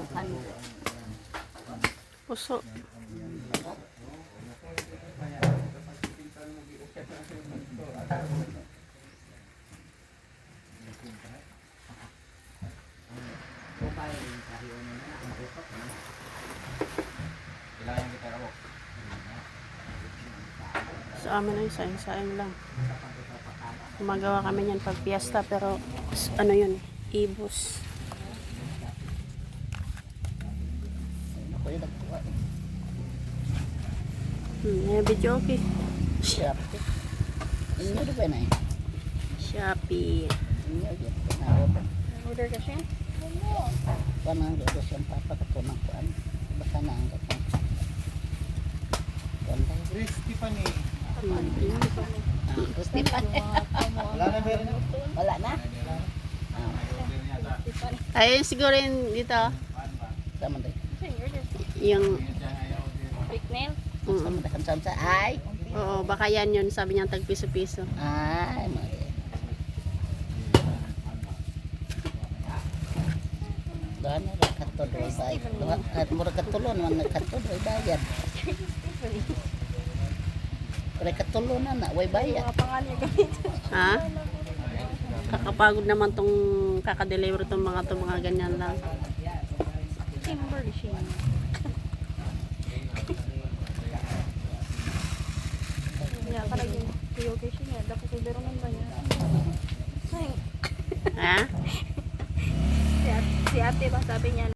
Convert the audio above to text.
Tukan. Puso. Sa amin ay sayang-sayang lang. Gumagawa kami niyan pag piyesta pero ano yun, ibus. Hmm, video okay. Inyo di ba na eh? Shopee. Inyo yun. Pinawag. Order ka siya? Panang doon siyang papakutunang kuan. Baka na ang gatang. Kuan tayo. Chris, Tiffany. Hmm. Ah, gusto pa. Wala na meron. Wala na? Ah, Ayun siguro yun dito. sama tayo. Yung, Sama mm, tayo kan sa ay. oo, baka yan yun. Sabi niya tag piso-piso. Ay, mali. Gana ra kato do bayad. At mura katulo naman na kato do bayad. Kaya katulo na na, way bayad. Ha? Kakapagod naman tong kakadeliver tong mga tong mga ganyan lang. Kimberly siya. Ya, para yun. Tuyo kay siya. Dapat biro man ba niya? Ha? si ate ba sabi niya